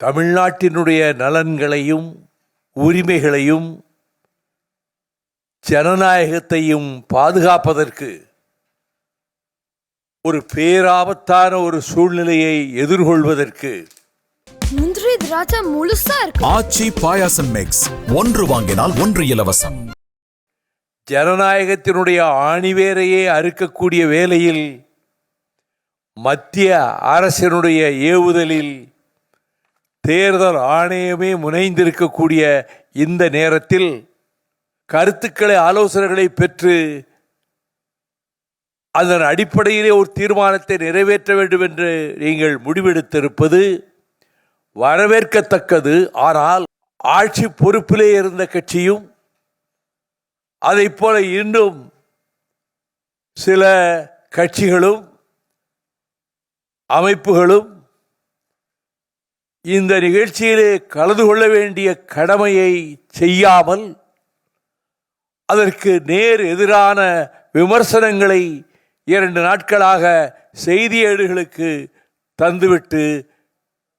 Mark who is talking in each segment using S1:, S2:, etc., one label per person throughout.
S1: தமிழ்நாட்டினுடைய நலன்களையும் உரிமைகளையும் ஜனநாயகத்தையும் பாதுகாப்பதற்கு ஒரு பேராபத்தான ஒரு சூழ்நிலையை எதிர்கொள்வதற்கு
S2: முந்திரி திராட்சை முழுசா இருக்கு.
S3: ஆச்சி பாயாசம் மிக்ஸ் ஒன்று வாங்கினால் ஒன்று இலவசம்.
S1: ஜனநாயகத்தினுடைய ஆணிவேரையே அறுக்கக்கூடிய வேளையில் மத்திய அரசினுடைய ஏவுதலில் தேர்தல் ஆணையமே முனைந்திருக்கக்கூடிய இந்த நேரத்தில் கருத்துக்களை ஆலோசனைகளை பெற்று அதன் அடிப்படையிலே ஒரு தீர்மானத்தை நிறைவேற்ற வேண்டும் என்று நீங்கள் முடிவெடுத்திருப்பது வரவேற்கத்தக்கது. ஆனால் ஆட்சி பொறுப்பிலே இருந்த கட்சியும் அதைப் போல இன்னும் சில கட்சிகளும் அமைப்புகளும் இந்த நிகழ்ச்சியிலே கலந்து கொள்ள வேண்டிய கடமையை செய்யாமல் அதற்கு நேர் எதிரான விமர்சனங்களை இரண்டு நாட்களாக செய்தியேடுகளுக்கு தந்துவிட்டு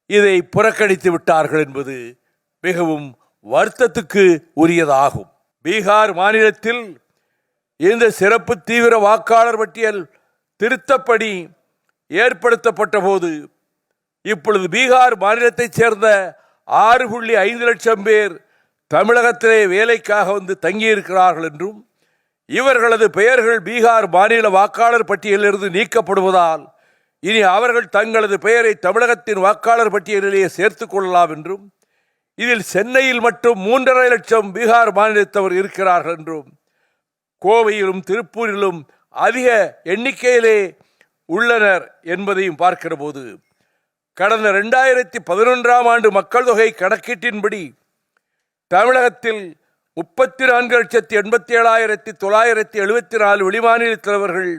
S1: இதை புறக்கணித்து விட்டார்கள் என்பது மிகவும் வருத்தத்துக்கு உரியதாகும். பீகார் மாநிலத்தில் இந்த சிறப்பு தீவிர வாக்காளர் பட்டியல் திருத்தப்படி ஏற்படுத்தப்பட்ட போது இப்பொழுது பீகார் மாநிலத்தைச் சேர்ந்த ஆறு புள்ளி ஐந்து லட்சம் பேர் தமிழகத்திலே வேலைக்காக வந்து தங்கியிருக்கிறார்கள் என்றும் இவர்களது பெயர்கள் பீகார் மாநில வாக்காளர் பட்டியலிலிருந்து நீக்கப்படுவதால் இனி அவர்கள் தங்களது பெயரை தமிழகத்தின் வாக்காளர் பட்டியலிலேயே சேர்த்துக் கொள்ளலாம் என்றும் இதில் சென்னையில் மட்டும் மூன்றரை லட்சம் பீகார் மாநிலத்தவர் இருக்கிறார்கள் என்றும் கோவையிலும் திருப்பூரிலும் அதிக எண்ணிக்கையிலே உள்ளனர் என்பதையும் பார்க்கிற போது கடந்த ரெண்டாயிரத்தி பதினொன்றாம் ஆண்டு மக்கள் தொகை கணக்கீட்டின்படி தமிழகத்தில் முப்பத்தி நான்கு லட்சத்தி எண்பத்தி ஏழாயிரத்தி தொள்ளாயிரத்தி எழுபத்தி நாலு வெளிமாநிலத்தவர்கள்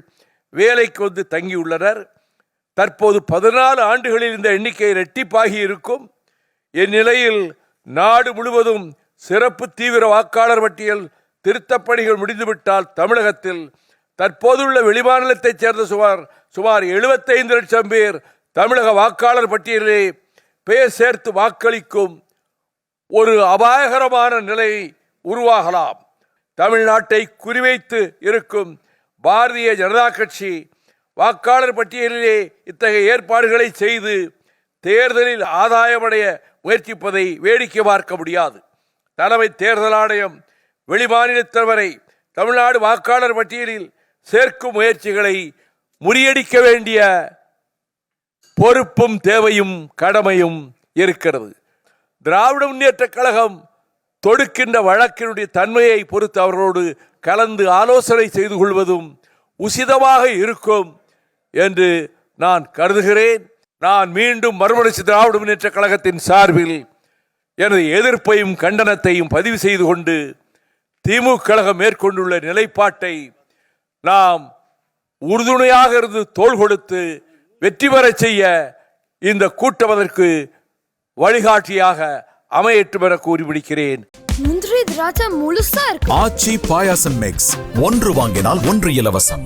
S1: வேலைக்கு வந்து தங்கியுள்ளனர். தற்போது பதினாலு ஆண்டுகளில் இந்த எண்ணிக்கை இரட்டிப்பாகி இருக்கும். இந்நிலையில் நாடு முழுவதும் சிறப்பு தீவிர வாக்காளர் பட்டியல் திருத்தப்பணிகள் முடிந்துவிட்டால் தமிழகத்தில் தற்போதுள்ள வெளிமாநிலத்தைச் சேர்ந்த சுமார் சுமார் 75 லட்சம் பேர் தமிழக வாக்காளர் பட்டியலிலே பெயர் சேர்த்து வாக்களிக்கும் ஒரு அபாயகரமான நிலை உருவாகலாம். தமிழ்நாட்டை குறிவைத்து இருக்கும் பாரதிய ஜனதா கட்சி வாக்காளர் பட்டியலிலே இத்தகைய ஏற்பாடுகளை செய்து தேர்தலில் ஆதாயமடைய முயற்சிப்பதை வேடிக்கை பார்க்க முடியாது. தலைமை தேர்தல் ஆணையம் வெளிமாநிலத்தவரை தமிழ்நாடு வாக்காளர் பட்டியலில் சேர்க்கும் முயற்சிகளை முறியடிக்க வேண்டிய பொறுப்பும் தேவையும் கடமையும் இருக்கிறது. திராவிட முன்னேற்றக் கழகம் தொடுக்கின்ற வழக்கினுடைய தன்மையை பொறுத்து அவர்களோடு கலந்து ஆலோசனை செய்து கொள்வதும் உசிதமாக இருக்கும் என்று நான் கருதுகிறேன். நான் மீண்டும் மறுமலர்ச்சி திராவிட முன்னேற்ற கழகத்தின் சார்பில் எனது எதிர்ப்பையும் கண்டனத்தையும் பதிவு செய்து கொண்டு திமுக கழகம் மேற்கொண்டுள்ள நிலைப்பாட்டை நாம் உறுதுணையாக இருந்து தோள் கொடுத்து வெற்றி பெறச் செய்ய இந்த கூட்டம் அதற்கு வழிகாட்டியாக அமையட்டும் என கூறி முடிக்கிறேன்
S2: முந்திரி திராட்சை முழுசா இருக்கு.
S3: ஆச்சி பாயாசம் மிக்ஸ் ஒன்று வாங்கினால் ஒன்று இலவசம்.